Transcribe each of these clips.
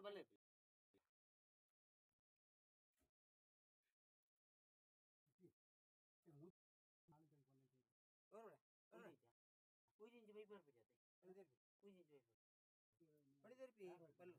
મને ભલે બરોબર కూజించి భయపడిపోతుంది పడిదొరిపి పళ్ళు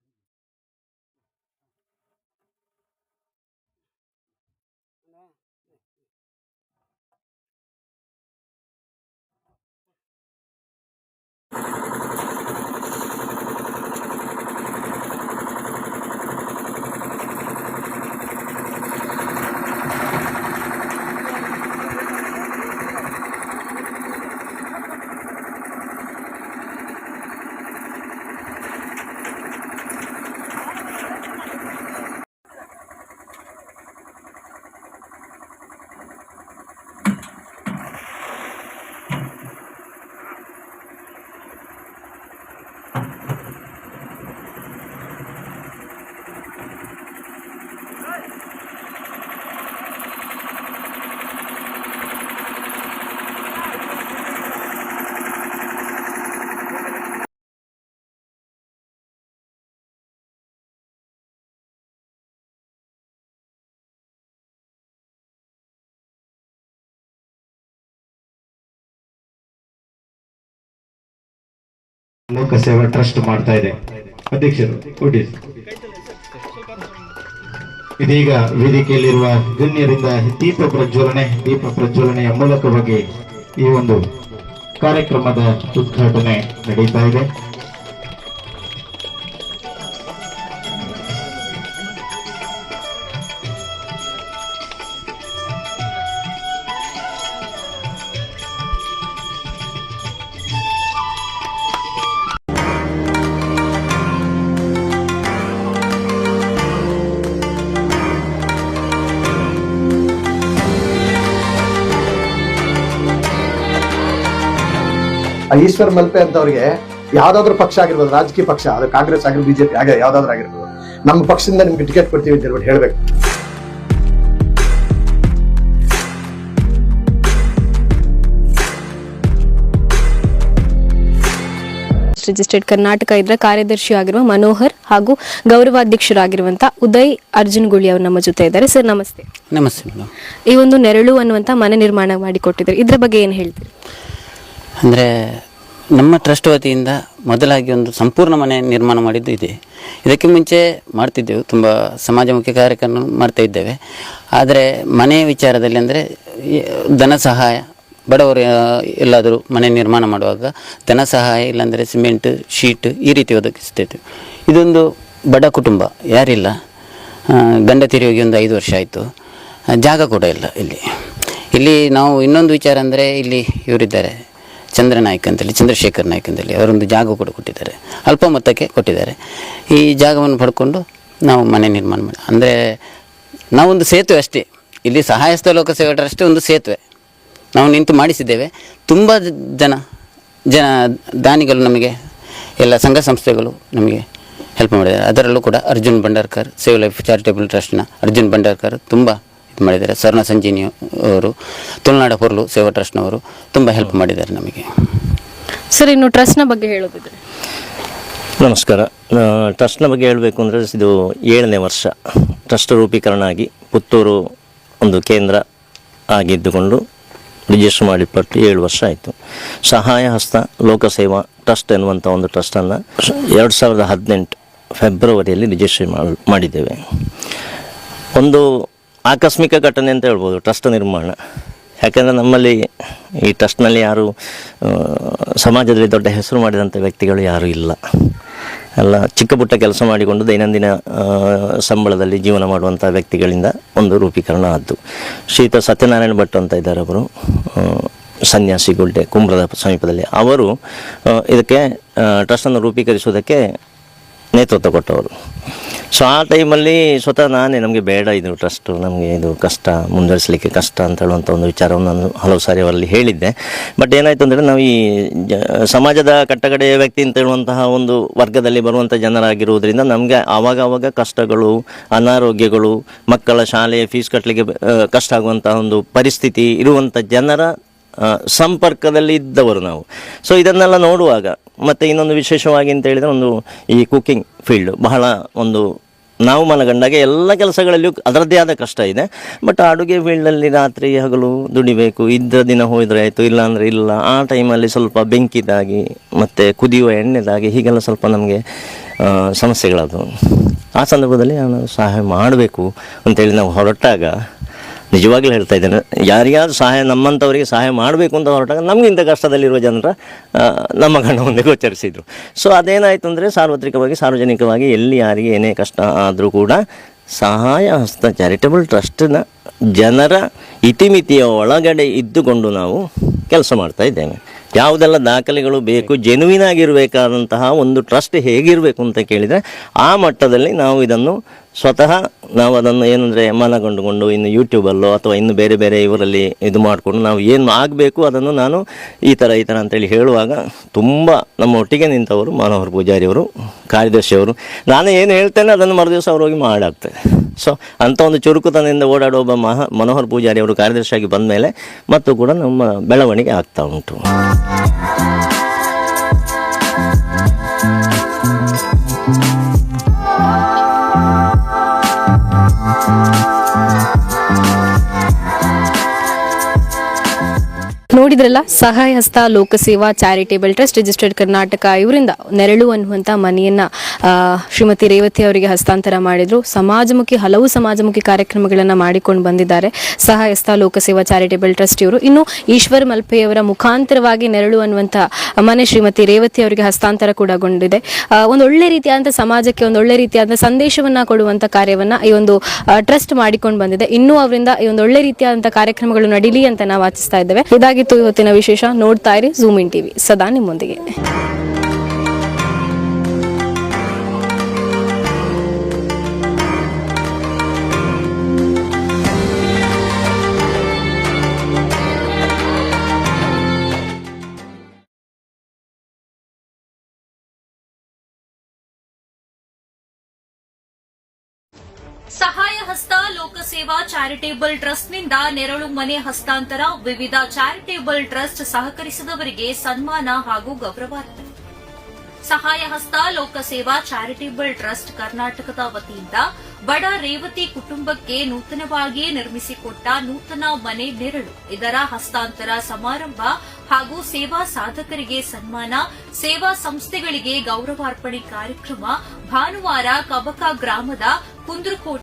ಲೋಕ ಸೇವಾ ಟ್ರಸ್ಟ್ ಮಾಡ್ತಾ ಇದೆ. ಅಧ್ಯಕ್ಷರು ಇದೀಗ ವೇದಿಕೆಯಲ್ಲಿರುವ ಗಣ್ಯರಿಂದ ದೀಪ ಪ್ರಜ್ವಲನೆ, ದೀಪ ಪ್ರಜ್ವಲನೆಯ ಮೂಲಕವಾಗಿ ಈ ಒಂದು ಕಾರ್ಯಕ್ರಮದ ಉದ್ಘಾಟನೆ ನಡೀತಾ ಇದೆ. ಆ ಈಶ್ವರ್ ಮಲ್ಪೆ ಅಂತವ್ರಿಗೆ ಯಾವ್ದಾದ್ರು ಪಕ್ಷ ಆಗಿರ್ಬೋದು ರಾಜಕೀಯ ಪಕ್ಷ ಅದು ಕಾಂಗ್ರೆಸ್ ಆಗಿರ್ಬೋದು ಬಿಜೆಪಿ ಆಗ ಯಾವ್ದಾದ್ರು ಆಗಿರ್ಬೋದು ನಮ್ಮ ಪಕ್ಷದಿಂದ ನಿಮ್ಗೆ ಟಿಕೆಟ್ ಕೊಡ್ತೀವಿ ಅಂತ ಹೇಳ್ಬಿಟ್ಟು ಹೇಳ್ಬೇಕು. ರಿಜಿಸ್ಟರ್ಡ್ ಕರ್ನಾಟಕ ಇದರ ಕಾರ್ಯದರ್ಶಿ ಆಗಿರುವ ಮನೋಹರ್ ಹಾಗೂ ಗೌರವಾಧ್ಯಕ್ಷರಾಗಿರುವಂತಹ ಉದಯ್ ಅರ್ಜುನ್ ಗುಳಿ ಅವರು ನಮ್ಮ ಜೊತೆ ಇದ್ದಾರೆ. ಸರ್ ನಮಸ್ತೆ. ನಮಸ್ತೆ ಮೇಡಮ್ ಈ ಒಂದು ನೆರಳು ಅನ್ನುವಂತ ಮನೆ ನಿರ್ಮಾಣ ಮಾಡಿಕೊಟ್ಟಿದ್ದಾರೆ. ಇದ್ರ ಬಗ್ಗೆ ಏನು ಹೇಳ್ತೀರಿ? ಅಂದರೆ ನಮ್ಮ ಟ್ರಸ್ಟ್ ವತಿಯಿಂದ ಮೊದಲಾಗಿ ಒಂದು ಸಂಪೂರ್ಣ ಮನೆ ನಿರ್ಮಾಣ ಮಾಡಿದ್ದು ಇದೆ. ಇದಕ್ಕೆ ಮುಂಚೆ ಮಾಡ್ತಿದ್ದೆವು, ತುಂಬ ಸಮಾಜಮುಖಿ ಕಾರ್ಯಕ್ರಮ ಮಾಡ್ತಾ ಇದ್ದೇವೆ. ಆದರೆ ಮನೆ ವಿಚಾರದಲ್ಲಿ ಅಂದರೆ ಧನ ಸಹಾಯ, ಬಡವರು ಎಲ್ಲಾದರೂ ಮನೆ ನಿರ್ಮಾಣ ಮಾಡುವಾಗ ಧನ ಸಹಾಯ ಇಲ್ಲಾಂದರೆ ಸಿಮೆಂಟ್, ಶೀಟ್ ಈ ರೀತಿ ಒದಗಿಸ್ತಿದ್ದೆವು. ಇದೊಂದು ಬಡ ಕುಟುಂಬ, ಯಾರಿಲ್ಲ. ಗಂಡ ತಿರುಗಿ ಒಂದು ಐದು ವರ್ಷ ಆಯಿತು. ಜಾಗ ಕೂಡ ಇಲ್ಲ ಇಲ್ಲಿ. ಇಲ್ಲಿ ನಾವು ಇನ್ನೊಂದು ವಿಚಾರ ಅಂದರೆ ಇಲ್ಲಿ ಇವರಿದ್ದಾರೆ. ಚಂದ್ರ ನಾಯ್ಕ ಅಂತೇಳಿ, ಚಂದ್ರಶೇಖರ್ ನಾಯ್ಕ ಅಂತೇಳಿ ಅವರೊಂದು ಜಾಗ ಕೂಡ ಕೊಟ್ಟಿದ್ದಾರೆ. ಅಲ್ಪ ಮೊತ್ತಕ್ಕೆ ಕೊಟ್ಟಿದ್ದಾರೆ. ಈ ಜಾಗವನ್ನು ಪಡ್ಕೊಂಡು ನಾವು ಮನೆ ನಿರ್ಮಾಣ ಮಾಡಿ, ಅಂದರೆ ನಾವೊಂದು ಸೇತುವೆ ಅಷ್ಟೇ. ಇಲ್ಲಿ ಸಹಾಯಸ್ಥ ಲೋಕ ಸೇವಾ ಟ್ರಸ್ಟ್ ಒಂದು ಸೇತುವೆ. ನಾವು ನಿಂತು ಮಾಡಿಸಿದ್ದೇವೆ. ತುಂಬ ಜನ ಜನ ದಾನಿಗಳು ನಮಗೆ, ಎಲ್ಲ ಸಂಘ ಸಂಸ್ಥೆಗಳು ನಮಗೆ ಹೆಲ್ಪ್ ಮಾಡಿದ್ದಾರೆ. ಅದರಲ್ಲೂ ಕೂಡ Arjun Bhandarkar save life charitable ಟ್ರಸ್ಟ್ನ ಅರ್ಜುನ್ ಭಂಡಾರ್ಕರ್, ತುಂಬ ಇದು ಮಾಡಿದ್ದಾರೆ. ಸ್ವರ್ಣ ಸಂಜೀನಿ ಅವರು ತುಳುನಾಡ ಹೊರಲು ಸೇವಾ ಟ್ರಸ್ಟ್ನವರು ತುಂಬ ಹೆಲ್ಪ್ ಮಾಡಿದ್ದಾರೆ ನಮಗೆ. ಸರ್ ಇನ್ನು ಟ್ರಸ್ಟ್ನ ಬಗ್ಗೆ ಹೇಳೋದಿದ್ರೆ? ನಮಸ್ಕಾರ. ಟ್ರಸ್ಟ್ನ ಬಗ್ಗೆ ಹೇಳಬೇಕು ಅಂದರೆ ಇದು ಏಳನೇ ವರ್ಷ. ಟ್ರಸ್ಟ್ ರೂಪೀಕರಣ ಆಗಿ ಪುತ್ತೂರು ಒಂದು ಕೇಂದ್ರ ಆಗಿದ್ದುಕೊಂಡು ರಿಜಿಸ್ಟರ್ ಮಾಡಿಪಟ್ಟು ಏಳು ವರ್ಷ ಆಯಿತು. ಸಹಾಯ ಹಸ್ತ ಲೋಕಸೇವಾ ಟ್ರಸ್ಟ್ ಎನ್ನುವಂಥ ಒಂದು ಟ್ರಸ್ಟನ್ನು ಎರಡು ಸಾವಿರದ ಹದಿನೆಂಟು ಫೆಬ್ರವರಿಯಲ್ಲಿ ರಿಜಿಸ್ಟ್ರಿ ಮಾಡಿ ಮಾಡಿದ್ದೇವೆ. ಒಂದು ಆಕಸ್ಮಿಕ ಘಟನೆ ಅಂತ ಹೇಳ್ಬೋದು, ಟ್ರಸ್ಟ್ ನಿರ್ಮಾಣ. ಯಾಕೆಂದರೆ ನಮ್ಮಲ್ಲಿ ಈ ಟ್ರಸ್ಟ್ನಲ್ಲಿ ಯಾರು ಸಮಾಜದಲ್ಲಿ ದೊಡ್ಡ ಹೆಸರು ಮಾಡಿದಂಥ ವ್ಯಕ್ತಿಗಳು ಯಾರೂ ಇಲ್ಲ. ಎಲ್ಲ ಚಿಕ್ಕ ಪುಟ್ಟ ಕೆಲಸ ಮಾಡಿಕೊಂಡು ದೈನಂದಿನ ಸಂಬಳದಲ್ಲಿ ಜೀವನ ಮಾಡುವಂಥ ವ್ಯಕ್ತಿಗಳಿಂದ ಒಂದು ರೂಪೀಕರಣ ಆದ್ದು. ಶ್ರೀಯುತ ಸತ್ಯನಾರಾಯಣ ಭಟ್ ಅಂತ ಇದ್ದಾರೆ ಅವರು ಸನ್ಯಾಸಿ ಗುಡ್ಡೆ, ಕುಂಬ್ರದ ಸಮೀಪದಲ್ಲಿ. ಅವರು ಇದಕ್ಕೆ ಟ್ರಸ್ಟನ್ನು ರೂಪೀಕರಿಸುವುದಕ್ಕೆ ನೇತೃತ್ವ ಕೊಟ್ಟವರು. ಸೊ ಆ ಟೈಮಲ್ಲಿ ಸ್ವತಃ ನಾನೇ ನಮಗೆ ಬೇಡ ಇದು ಟ್ರಸ್ಟು ನಮಗೆ ಇದು ಕಷ್ಟ, ಮುಂದುವರಿಸಲಿಕ್ಕೆ ಕಷ್ಟ ಅಂತ ಹೇಳುವಂಥ ಒಂದು ವಿಚಾರವನ್ನು ನಾನು ಹಲವು ಸಾರಿ ಅವರಲ್ಲಿ ಹೇಳಿದ್ದೆ. ಬಟ್ ಏನಾಯಿತು ಅಂದರೆ ನಾವು ಈ ಸಮಾಜದ ಕಟ್ಟಕಡೆಯ ವ್ಯಕ್ತಿ ಅಂತ ಹೇಳುವಂತಹ ಒಂದು ವರ್ಗದಲ್ಲಿ ಬರುವಂಥ ಜನರಾಗಿರುವುದರಿಂದ ನಮಗೆ ಆವಾಗ ಆವಾಗ ಕಷ್ಟಗಳು, ಅನಾರೋಗ್ಯಗಳು, ಮಕ್ಕಳ ಶಾಲೆಯ ಫೀಸ್ ಕಟ್ಟಲಿಕ್ಕೆ ಕಷ್ಟ ಆಗುವಂತಹ ಒಂದು ಪರಿಸ್ಥಿತಿ ಇರುವಂಥ ಜನರ ಸಂಪರ್ಕದಲ್ಲಿ ಇದ್ದವರು ನಾವು. ಸೊ ಇದನ್ನೆಲ್ಲ ನೋಡುವಾಗ ಮತ್ತು ಇನ್ನೊಂದು ವಿಶೇಷವಾಗಿ ಅಂತ ಹೇಳಿದರೆ ಒಂದು ಈ ಕುಕ್ಕಿಂಗ್ ಫೀಲ್ಡ್ ಬಹಳ ಒಂದು ನಾವು ಮನಗಂಡಾಗ ಎಲ್ಲ ಕೆಲಸಗಳಲ್ಲಿಯೂ ಅದರದ್ದೇ ಆದ ಕಷ್ಟ ಇದೆ. ಬಟ್ ಅಡುಗೆ ಫೀಲ್ಡಲ್ಲಿ ರಾತ್ರಿ ಹಗಲು ದುಡಿಬೇಕು, ಇದ್ದ ದಿನ ಹೋದರೆ ಆಯಿತು, ಇಲ್ಲಾಂದರೆ ಇಲ್ಲ. ಆ ಟೈಮಲ್ಲಿ ಸ್ವಲ್ಪ ಬೆಂಕಿದಾಗಿ ಮತ್ತು ಕುದಿಯುವ ಎಣ್ಣೆದಾಗಿ ಹೀಗೆಲ್ಲ ಸ್ವಲ್ಪ ನಮಗೆ ಸಮಸ್ಯೆಗಳದು ಆ ಸಂದರ್ಭದಲ್ಲಿ ನಾನು ಸಹಾಯ ಮಾಡಬೇಕು ಅಂತೇಳಿ ನಾವು ಹೊರಟಾಗ ನಿಜವಾಗ್ಲೂ ಹೇಳ್ತಾ ಇದ್ದೇನೆ ಯಾರಿಗಾದ್ರೂ ಸಹಾಯ ನಮ್ಮಂಥವರಿಗೆ ಸಹಾಯ ಮಾಡಬೇಕು ಅಂತ ಹೊರಟಾಗ ನಮಗಿಂತ ಕಷ್ಟದಲ್ಲಿರುವ ಜನರ ನಮ್ಮ ಮುಂದೆ ಗೋಚರಿಸಿದರು ಸೊ ಅದೇನಾಯಿತು ಅಂದರೆ ಸಾರ್ವತ್ರಿಕವಾಗಿ, ಸಾರ್ವಜನಿಕವಾಗಿ ಎಲ್ಲಿ ಯಾರಿಗೆ ಏನೇ ಕಷ್ಟ ಆದರೂ ಕೂಡ ಸಹಾಯ ಹಸ್ತ ಚಾರಿಟಬಲ್ ಟ್ರಸ್ಟ್ನ ಜನರ ಇತಿಮಿತಿಯ ಒಳಗಡೆ ಇದ್ದುಕೊಂಡು ನಾವು ಕೆಲಸ ಮಾಡ್ತಾ ಇದ್ದೇವೆ. ಯಾವುದೆಲ್ಲ ದಾಖಲೆಗಳು ಬೇಕು ಜೆನುವಿನಾಗಿರಬೇಕಾದಂತಹ ಒಂದು ಟ್ರಸ್ಟ್ ಹೇಗಿರಬೇಕು ಅಂತ ಕೇಳಿದರೆ, ಆ ಮಟ್ಟದಲ್ಲಿ ನಾವು ಇದನ್ನು ಸ್ವತಃ ನಾವು ಅದನ್ನು ಏನಂದರೆ ಮನಗೊಂಡುಕೊಂಡು ಇನ್ನು ಯೂಟ್ಯೂಬಲ್ಲೋ ಅಥವಾ ಇನ್ನು ಬೇರೆ ಬೇರೆ ಇವರಲ್ಲಿ ಇದು ಮಾಡಿಕೊಂಡು ನಾವು ಏನು ಆಗಬೇಕು ಅದನ್ನು ನಾನು ಈ ಥರ ಈ ಥರ ಅಂತೇಳಿ ಹೇಳುವಾಗ ತುಂಬ ನಮ್ಮ ಒಟ್ಟಿಗೆ ನಿಂತವರು ಮನೋಹರ್ ಪೂಜಾರಿಯವರು ಕಾರ್ಯದರ್ಶಿಯವರು ನಾನು ಏನು ಹೇಳ್ತೇನೆ ಅದನ್ನು ಮರುದಿವಸ ಅವ್ರು ಹೋಗಿ ಮಾಡಾಗ್ತದೆ. ಸೊ ಅಂಥ ಒಂದು ಚುರುಕುತನದಿಂದ ಓಡಾಡುವ ಒಬ್ಬ ಮಹಾ, ಮನೋಹರ್ ಪೂಜಾರಿಯವರು ಕಾರ್ಯದರ್ಶಿಯಾಗಿ ಬಂದ ಮೇಲೆ ಮತ್ತು ಕೂಡ ನಮ್ಮ ಬೆಳವಣಿಗೆ ಆಗ್ತಾ ಉಂಟು. ಸಹಾಯ ಹಸ್ತ ಲೋಕಸೇವಾ ಚಾರಿಟೇಬಲ್ ಟ್ರಸ್ಟ್ ರಿಜಿಸ್ಟರ್ಡ್ ಕರ್ನಾಟಕ ಇವರಿಂದ ನೆರಳು ಅನ್ನುವಂತ ಮನೆಯನ್ನ ಶ್ರೀಮತಿ ರೇವತಿ ಅವರಿಗೆ ಹಸ್ತಾಂತರ ಮಾಡಿದ್ರು. ಸಮಾಜಮುಖಿ, ಹಲವು ಸಮಾಜಮುಖಿ ಕಾರ್ಯಕ್ರಮಗಳನ್ನ ಮಾಡಿಕೊಂಡು ಬಂದಿದ್ದಾರೆ. ಸಹಾಯ ಹಸ್ತ ಲೋಕಸೇವಾ ಚಾರಿಟೇಬಲ್ ಟ್ರಸ್ಟ್ ಇವರು. ಇನ್ನು ಈಶ್ವರ್ ಮಲ್ಪೆಯವರ ಮುಖಾಂತರವಾಗಿ ನೆರಳು ಅನ್ನುವಂತ ಮನೆ ಶ್ರೀಮತಿ ರೇವತಿ ಅವರಿಗೆ ಹಸ್ತಾಂತರ ಕೂಡಗೊಂಡಿದೆ ಗೊಂಡಿದೆ. ಒಂದು ಒಳ್ಳೆ ರೀತಿಯಾದಂಥ ಸಮಾಜಕ್ಕೆ ಒಂದು ಒಳ್ಳೆ ರೀತಿಯಾದ ಸಂದೇಶವನ್ನ ಕೊಡುವಂತ ಕಾರ್ಯವನ್ನ ಈ ಒಂದು ಟ್ರಸ್ಟ್ ಮಾಡಿಕೊಂಡು ಬಂದಿದೆ. ಇನ್ನು ಅವರಿಂದ ಈ ಒಂದು ಒಳ್ಳೆ ರೀತಿಯಾದಂತಹ ಕಾರ್ಯಕ್ರಮಗಳು ನಡೀಲಿ ಅಂತ ನಾವು ಆಚಿಸ್ತಾ ಇದ್ದೇವೆ. ಇದಾಗಿತ್ತು ಇವತ್ತಿನ ವಿಶೇಷ ನೋಡ್ತಾ ಇರಿ ಝೂಮ್ ಇನ್ ಟಿವಿ ಸದಾ ನಿಮ್ಮೊಂದಿಗೆ. ಹಸ್ತ ಲೋಕಸೇವಾ ಚಾರಿಟೇಬಲ್ ಟ್ರಸ್ಟ್ನಿಂದ ನೆರಳು ಮನೆ ಹಸ್ತಾಂತರ, ವಿವಿಧ ಚಾರಿಟೇಬಲ್ ಟ್ರಸ್ಟ್ ಸಹಕರಿಸಿದವರಿಗೆ ಸನ್ಮಾನ ಹಾಗೂ ಗೌರವಾರ್ಪಣೆ ಸಹಾಯ ಹಸ್ತ ಲೋಕಸೇವಾ ಚಾರಿಟೇಬಲ್ ಟ್ರಸ್ಟ್ ಕರ್ನಾಟಕದ ವತಿಯಿಂದ ಬಡ ರೇವತಿ ಕುಟುಂಬಕ್ಕೆ ನೂತನವಾಗಿ ನಿರ್ಮಿಸಿಕೊಟ್ಟ ನೂತನ ಮನೆ ನೆರಳು. ಇದರ ಹಸ್ತಾಂತರ ಸಮಾರಂಭ ಹಾಗೂ ಸೇವಾ ಸಾಧಕರಿಗೆ ಸನ್ಮಾನ, ಸೇವಾ ಸಂಸ್ಥೆಗಳಿಗೆ ಗೌರವಾರ್ಪಣೆ ಕಾರ್ಯಕ್ರಮ ಭಾನುವಾರ ಕಬಕ ಗ್ರಾಮದ ಕುಂದ್ರಕೋಟೆ